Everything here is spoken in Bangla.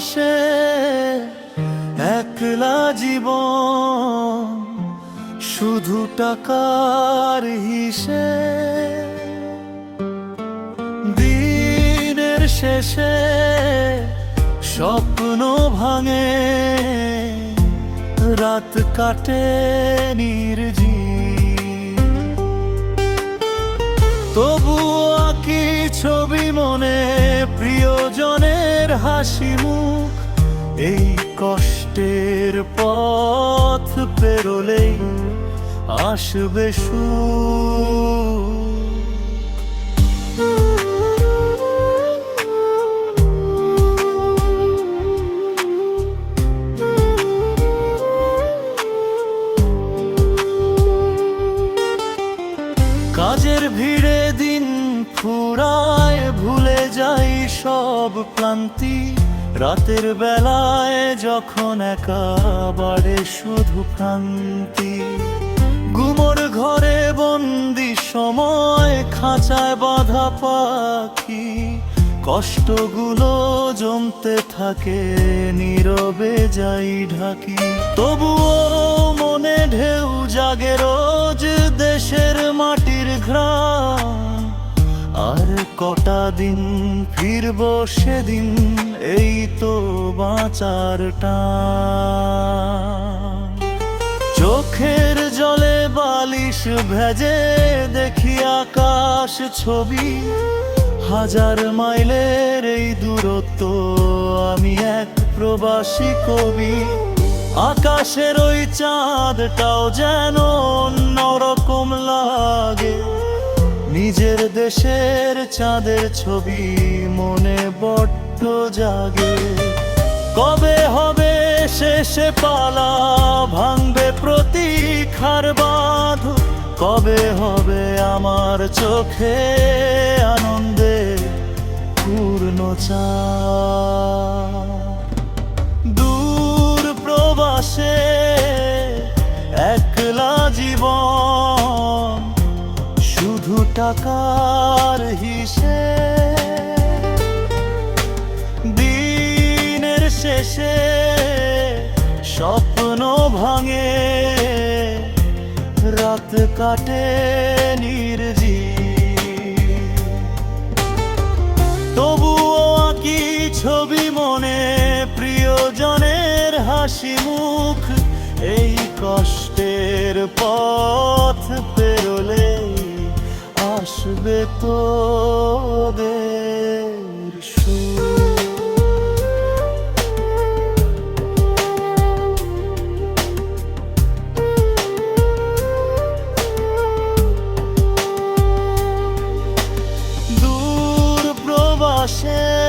বসে একলা জীবন শুধু টাকার হিসে। দিনের শেষে স্বপ্ন ভাঙে, রাত কাটে নির্জী তবুও আঁকি ছবি মনে প্রিয়জনের হাসি মুখ এই কষ্টের পথ পেরোলেই আসবে সুখ। কাজের ভিড়ে সব ক্লান্তি। রাতের বেলায় যখন একা বাড়ে শুধু ক্রান্তি গুমর ঘরে বন্দি সময়, খাঁচায় বাঁধা পাখি। কষ্টগুলো জমতে থাকে, নীরবে যাই ঢাকি। তবুও মনে ঢেউ জাগে রোজ দেশের মাটির ঘ্রাণ। দিন ফিরব সেদিন, এই তো বাঁচার চোখের জলে বালিশ ভেজে দেখি আকাশ ছবি, হাজার মাইলের এই দূরত্ব আমি এক প্রবাসী কবি। আকাশের ওই চাঁদটাও যেন অন্যরকম লাগে নিজের দেশের চাঁদের ছবি মনে বড্ড জাগে। কবে হবে শেষে পালা, ভাঙবে প্রতীক্ষার বাঁধ। কবে হবে আমার চোখে আনন্দে পূর্ণ চা টাকার হিসে দিনের শেষে স্বপ্ন ভাঙে। রাত কাটে নির্জি তবুও আঁকি ছবি মনে, প্রিয়জনের হাসি মুখ। এই কষ্টের পথ আসবে তোদের দূর প্রবাসে